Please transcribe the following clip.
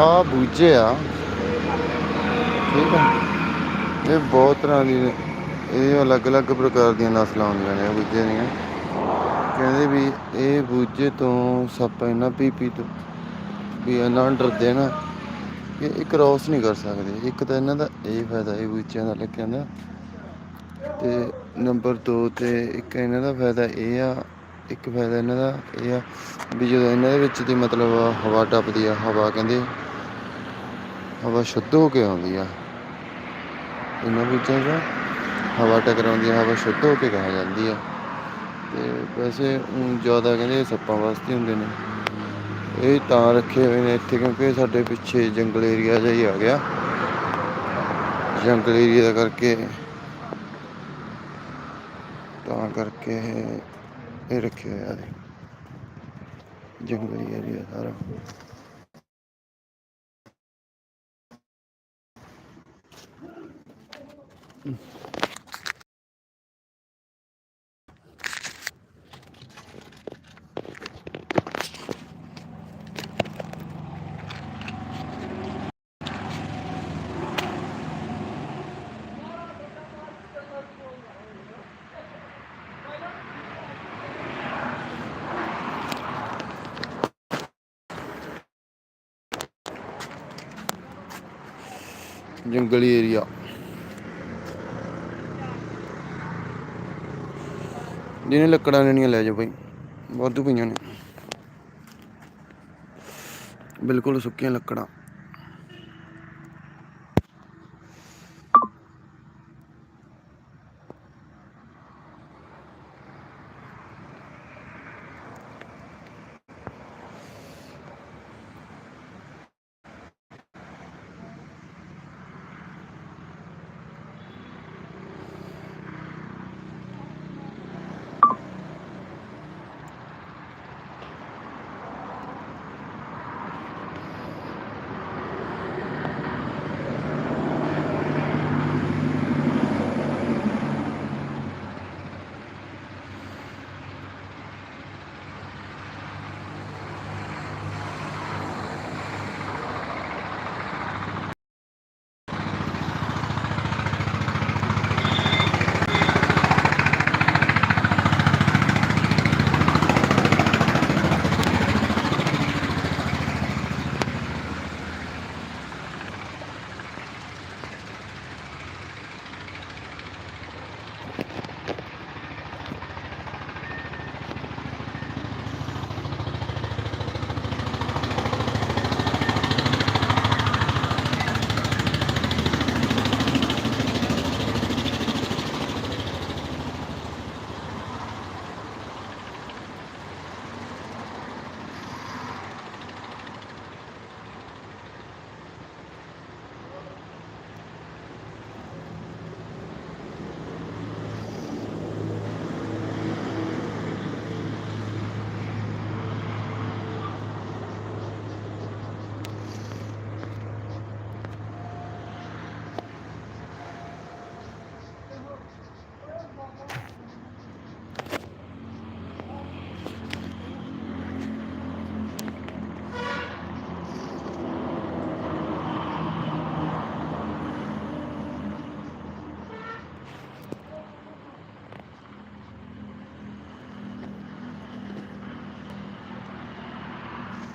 ਆ ਬੂਝੇ ਆ। ਠੀਕ ਆ। ਇਹ ਬਹੁਤ ਤਰ੍ਹਾਂ ਦੀ ਨੇ। ਇਹ ਅਲੱਗ-ਅਲੱਗ ਪ੍ਰਕਾਰ ਦੀਆਂ ਨਸਲਾਂ ਹੁੰਦੀਆਂ ਨੇ ਬੂਝੇ ਦੀਆਂ। ਕਹਿੰਦੇ ਵੀ ਇਹ ਬੂਝੇ ਤੋਂ ਸੱਪ ਇਹਨਾਂ ਪੀਪੀ ਤੋਂ ਵੀ ਇਹਨਾਂ ਡਰਦੇ ਨਾ ਕਿ ਇਹ ਕ੍ਰਾਸ ਨਹੀਂ ਕਰ ਸਕਦੇ। ਇੱਕ ਤਾਂ ਇਹਨਾਂ ਦਾ ਇਹ ਫਾਇਦਾ, ਇਹ ਬੂਝਿਆਂ ਦਾ ਲੱਗਿਆ ਦਾ ਤੇ ਨੰਬਰ 2 ਤੇ ਇੱਕ ਇਹਨਾਂ ਦਾ ਫਾਇਦਾ ਇਹ ਆ, ਇੱਕ ਫਾਇਦਾ ਇਹਨਾਂ ਦਾ ਇਹ ਆ ਵੀ ਜਦੋਂ ਇਹਨਾਂ ਦੇ ਵਿੱਚ ਦੀ ਮਤਲਬ ਹਵਾ ਟੱਪਦੀ ਆ, ਹਵਾ ਕਹਿੰਦੇ ਹਵਾ ਸ਼ੁੱਧ ਹੋ ਕੇ ਆਉਂਦੀ ਆ। ਇਹਨਾਂ ਬੂਝਿਆਂ 'ਚ ਹਵਾ ਟਕਰਾਉਂਦੀ ਆ, ਹਵਾ ਸ਼ੁੱਧ ਹੋ ਕੇ ਕਹਾ ਜਾਂਦੀ ਆ। ਤੇ ਵੈਸੇ ਊਂ ਜ਼ਿਆਦਾ ਕਹਿੰਦੇ ਸੱਪਾਂ ਵਾਸਤੇ ਹੁੰਦੇ ਨੇ। ਇਹ ਤਾਂ ਰੱਖੇ ਹੋਏ ਨੇ ਇੱਥੇ ਕਿਉਂਕਿ ਸਾਡੇ ਪਿੱਛੇ ਜੰਗਲ ਏਰੀਆ ਜਿਹਾ ਹੀ ਆ ਗਿਆ। ਜੰਗਲ ਏਰੀਆ ਦਾ ਕਰਕੇ ਤਾਂ ਕਰਕੇ ਇਹ- ਇਹ ਰੱਖੇ ਹੋਏ ਆ। ਇਹਦੇ। ਜੰਗਲੀ ਏਰੀਆ ਸਾਰਾ। ਜੰਗਲੀ ਏਰੀਆ ਜਿਹਨੇ ਲੱਕੜਾਂ ਲੈਣੀਆਂ ਲੈ ਜਾਓ ਭਾਈ। ਵਾਧੂ ਪਈਆਂ ਨੇ। ਬਿਲਕੁਲ ਸੁੱਕੀਆਂ ਲੱਕੜਾਂ।